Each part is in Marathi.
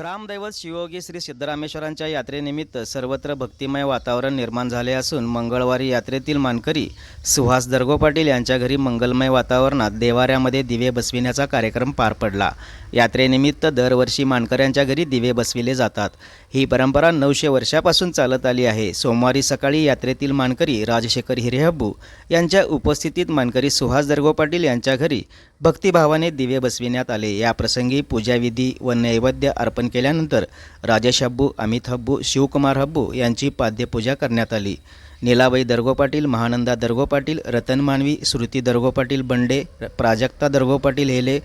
ग्रामदैवत शिवयोगी श्री सिद्धरामेश्वरांच्या यात्रेनिमित्त सर्वत्र भक्तिमय वातावरण निर्माण झाले असून मंगळवारी यात्रेतील मानकरी सुहास दर्गो पाटील यांच्या घरी मंगलमय वातावरणात देवाऱ्यामध्ये दिवे बसविण्याचा कार्यक्रम पार पडला. यात्रेनिमित्त दरवर्षी मानकऱ्यांच्या घरी दिवे बसविले जातात. ही परंपरा नऊशे वर्षापासून चालत आली आहे. सोमवारी सकाळी यात्रेतील मानकरी राजशेखर हिरेहब्बू यांच्या उपस्थितीत मानकरी सुहास दर्गो पाटील यांच्या घरी भक्तिभावाने दिवे बसविण्यात आले. या प्रसंगी पूजाविधी व नैवेद्य अर्पण केल्यानंतर राजेश हब्बू अमित हब्बू शिवकुमार हब्बू यांची पाद्यपूजा करण्यात आली. नीलाबाई दर्गो पाटील महानंदा दर्गो पाटील रतन मानवी श्रुती दर्गो पाटील बंडे प्राजक्ता दर्गो पाटील हेले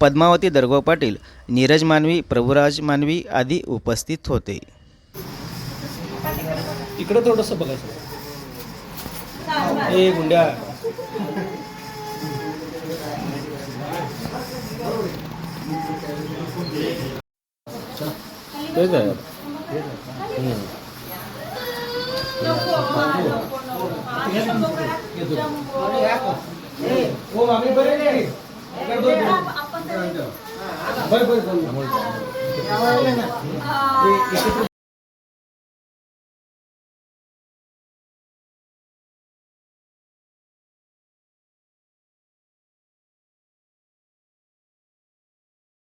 पद्मावती दर्गो पाटील नीरज मानवी प्रभुराज मानवी आदी उपस्थित होते. इकडं थोडंसं बघायचं ए गुंड्या. तेच आहे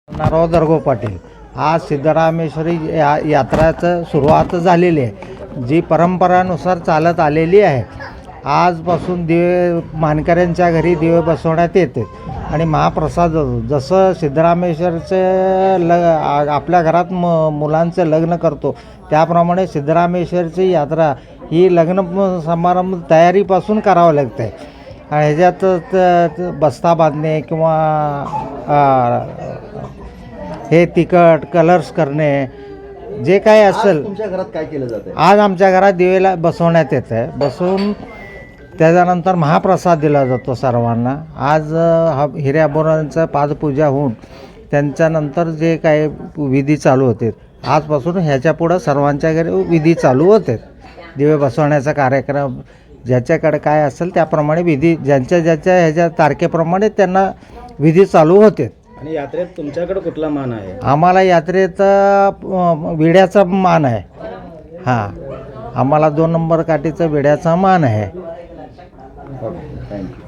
नाराव दर्गो पाटील. आज सिद्धरामेश्वरी या यात्राचं सुरुवात झालेली आहे. जी परंपरानुसार चालत आलेली आहे. आजपासून दिवे मानकऱ्यांच्या घरी दिवे बसवण्यात येते. आणि महाप्रसाद. जसं सिद्धरामेश्वरचं ल आपल्या घरात म मुलांचं लग्न करतो त्याप्रमाणे सिद्धरामेश्वरची यात्रा ही लग्न समारंभ तयारीपासून करावं लागतं आहे आणि ह्याच्यात बस्ता बांधणे किंवा हे तिखट कलर्स करणे जे काही असेल. तुमच्या घरात काय केलं जातं आज आमच्या घरात दिवेला बसवण्यात येतं आहे बसवून त्याच्यानंतर महाप्रसाद दिला जातो सर्वांना. आज हा हिऱ्याबोरांचं पादपूजा होऊन त्यांच्यानंतर जे काही विधी चालू होते आजपासून ह्याच्या पुढं सर्वांच्या घरी विधी चालू होते. दिवे बसवण्याचा कार्यक्रम ज्याच्याकडे काय असेल त्याप्रमाणे विधी ज्यांच्या ज्याच्या ह्याच्या तारखेप्रमाणे त्यांना विधी चालू होते. आणि यात्रेत तुमच्याकडे कुठला मान आहे? आम्हाला यात्रेत विड्याचा मान आहे. हां आम्हाला दोन नंबर काठीचा विड्याचा मान आहे. Okay, thank you.